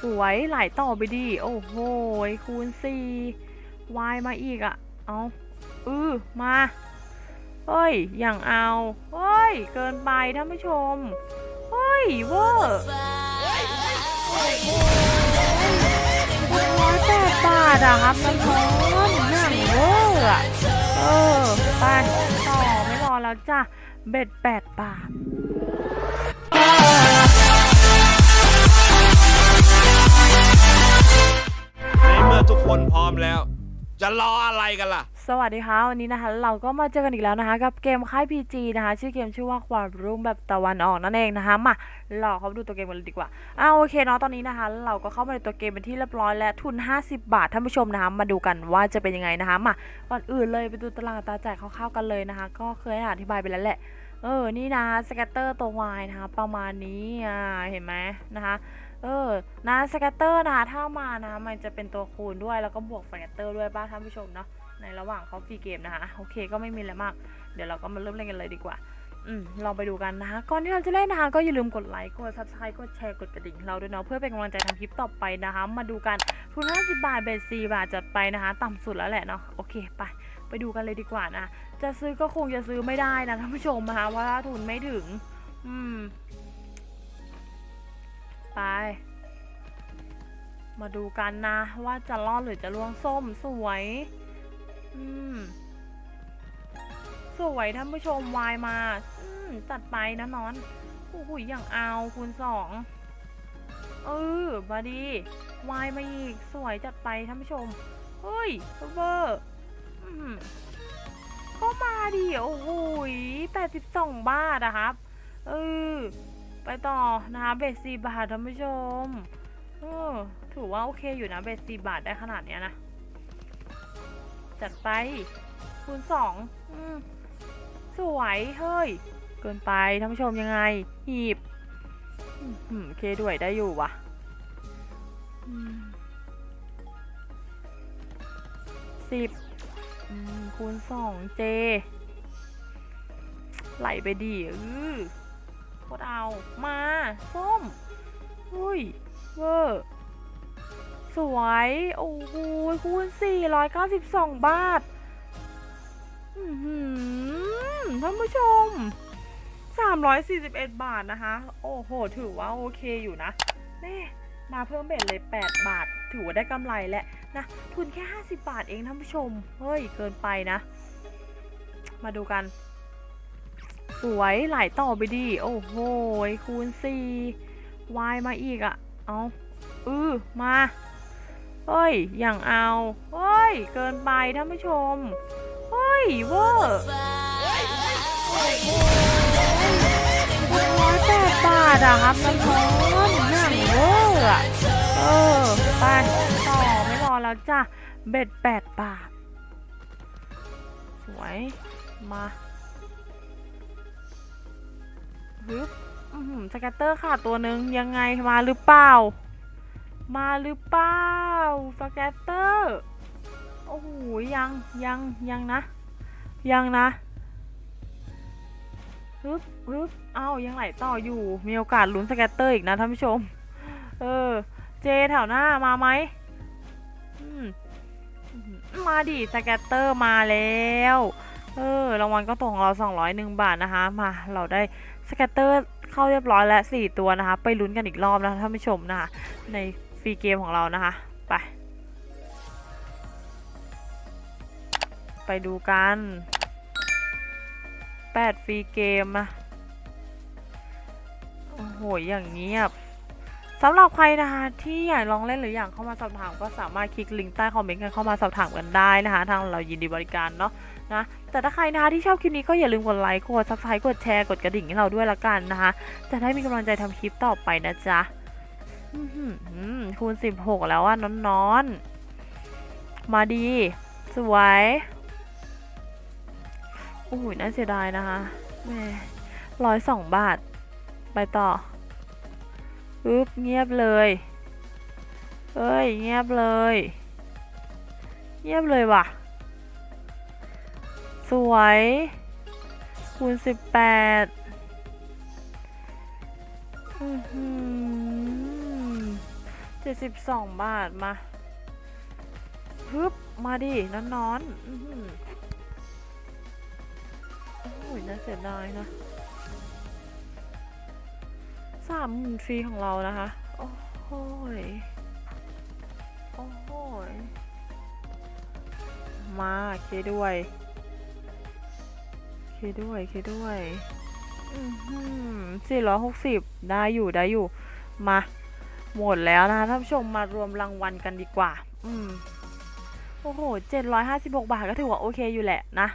สวยไหลต่อไปดี โอ้โหคูณสี่วายมาอีกอะ่ะ เอาอือมาเฮ้ย อย่างเอาเฮ้ย เกินไปท่านผู้ชม เฮ้ยเวอร์ร้อยแปดบาทอะครับน้องหนังเวอร์อะเออ ไป ต่อไม่รอแล้วจ้ะ เบ็ดแปดบาท ทุกคนพร้อมแล้ว จะรออะไรกันล่ะ สวัสดีค่ะวันนี้นะคะ เราก็มาเจอกันอีกแล้วนะคะ กับเกมค่าย PG นะคะ ชื่อเกมชื่อว่าความรุ่งแบบตะวันออกนั่นเองนะคะมาหลอกเขาดูตัวเกมกันเลยดีกว่าอ่าโอเคเนาะตอนนี้นะคะ เราก็เข้ามาในตัวเกมเป็นที่เรียบร้อยและทุน 50 บาทท่านผู้ชมนะคะมาดูกันว่าจะเป็นยังไงนะคะมาก่อนอื่นเลยไปดูตารางตาแจกคร่าวๆกันเลยนะคะ ก็เคยอธิบายไปแล้วแหละเออนี่นะสเกตเตอร์ตัววายนะคะประมาณนี้อ่าเห็นไหมนะคะ เออ นะสเกตเตอร์นะคะถ้ามานะมันจะเป็นตัวคูณด้วยแล้วก็บวกสเกตเตอร์ด้วยป้าท่านผู้ชมเนาะในระหว่างเขาฟรีเกมนะคะ โอเคก็ไม่มีอะไรมาก เดี๋ยวเราก็มาเริ่มเล่นกันเลยดีกว่าอืมลองไปดูกันนะคะก่อนที่เราจะเล่นนะคะก็อย่าลืมกดไลค์กด subscribe กดแชร์กดกระดิ่งเราด้วยเนาะเพื่อเป็นกำลังใจทำคลิปต่อไปนะคะ มาดูกันทุน50 บาทเบส4บาทจัดไปนะคะ ต่ำสุดแล้วแหละเนาะโอเคไปไปดูกันเลยดีกว่านะจะซื้อก็คงจะซื้อไม่ได้นะท่านผู้ชมนะคะว่าทุนไม่ถึง อืม ไป มาดูกันนะ ว่าจะรอดหรือจะล่วงส้มสวย อืม สวยท่านผู้ชมวายมา อืม จัดไปนะนอนโอ้โหอย่างเอาคูณสองเออมาดีวายมาอีก สวยจัดไปท่านผู้ชม เฮ้ยเบอร์อืมก็มาดิโอ้โหแปดสิบสองบาทอะครับ เออ ไปต่อนะคะเบสสี่บาทท่านผู้ชมเออถือว่าโอเคอยู่นะเบสสี่บาทได้ขนาดเนี้ยนะ จัดไปคูณสองอสวยเฮ้ย เกินไปท่านผู้ชมยังไง หีบอื้อเคด้วยได้อยู่วะสิบคูณสองเจ ไหลไปดีอือ โคตรเอามาส้มอุ้ยเวอร์สวย โอ้โหคูณ 492 บาทอือหือท่านผู้ชม 341 บาทนะคะ โอ้โห ถือว่าโอเคอยู่นะแม่มาเพิ่มเบ็ดเลย 8 บาท ถือว่าได้กำไรแหละนะ ทุนแค่ 50 บาทเองท่านผู้ชม เฮ้ย เกินไปนะ มาดูกัน สวยไหลต่อไปดิโอ้โหคูณ4วายมาอีกอะ่ะ เอาอือมาเฮ้ย อย่างเอาเฮ้ย เกินไปท่านผู้ชม เฮ้ยเวอร์ร้อยแปดบาทอะครับน้องหนังเวอร์อะเออ ไป ต่อไม่รอแล้วจ้ะ เบ็ดแปดบาท สวย มา ฮึบสแกตเตอร์ขาดตัวหนึ่งยังไงมาหรือเปล่า มาหรือเปล่าสแกตเตอร์โอ้โหยังยังยังนะ ยังนะฮึบฮึบเอ้ายังไหลต่ออยู่ มีโอกาสลุ้นสแกตเตอร์อีกนะท่านผู้ชม เออ เจแถวหน้ามาไหมมมาดิสแกตเตอร์มาแล้ว เออรางวัลก็ตกของเรา 201 บาทนะคะ มาเราได้ สแกตเตอร์เข้าเรียบร้อยแล้ว 4 ตัวนะคะ ไปลุ้นกันอีกรอบนะท่านผู้ชมนะคะในฟรีเกมของเรานะคะ ไป ไปดูกัน8ฟรีเกมอะโอ้โหอย่างเงียบ สำหรับใครนะคะที่อยากลองเล่นหรืออยากเข้ามาสอบถามก็สามารถคลิกลิงก์ใต้คอมเมนต์กันเข้ามาสอบถามกันได้นะคะ ทางเรายินดีบริการเนาะนะแต่ถ้าใครนะคะที่ชอบคลิปนี้ก็อย่าลืมกดไลค์กดซับสไครต์กดแชร์กดกระดิ่งให้เราด้วยละกันนะคะ จะได้มีกำลังใจทำคลิปต่อไปนะจ๊ะอื้อหือคูณ16แล้วอะนอนๆ มาดี สวยโอ้ยน่าเสียดายนะคะแม่ร้อยสองบาท ไปต่อ ปึ๊บเงียบเลย เอ้ย เงียบเลย เงียบเลยว่ะ สวย คูณสิบแปดเจ็ดสิบสองบาทมาฮึบมาดินอนนอนๆอื้อหือโอ้ยน่าเสียดายนะ สามหมื่นฟรีของเรานะคะ โอ้โหยโอ้โหยมาเคด้วย เคด้วยเคด้วยอือหือสี่ร้อยหกสิบได้อยู่ได้อยู่ มา หมดแล้วนะคะท่านผู้ชมมารวมรางวัลกันดีกว่า อืม โอ้โหเจ็ดร้อยห้าสิบหกบาทก็ถือว่าโอเคอยู่แหละนะ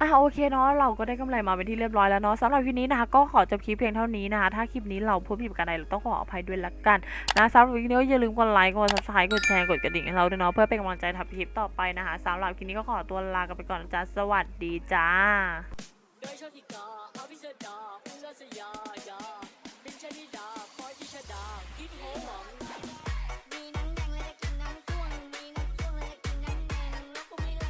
อะโอเคเนาะเราก็ได้กำไรมาเป็นที่เรียบร้อยแล้วเนาะสำหรับคลิปนี้นะคะก็ขอจบคลิปเพียงเท่านี้นะคะถ้าคลิปนี้เราพูดผิดกันใดเราต้องขออภัยด้วยละกันนะสำหรับคลิปนี้อย่าลืมกดไลค์กดซับสไครต์กดแชร์กดกระดิ่งให้เราด้วยเนาะเพื่อเป็นกำลังใจทำคลิปต่อไปนะคะสำหรับคลิปนี้ก็ขอตัวลากันไปก่อนจ้าสวัสดีจ้าโดยชอบที่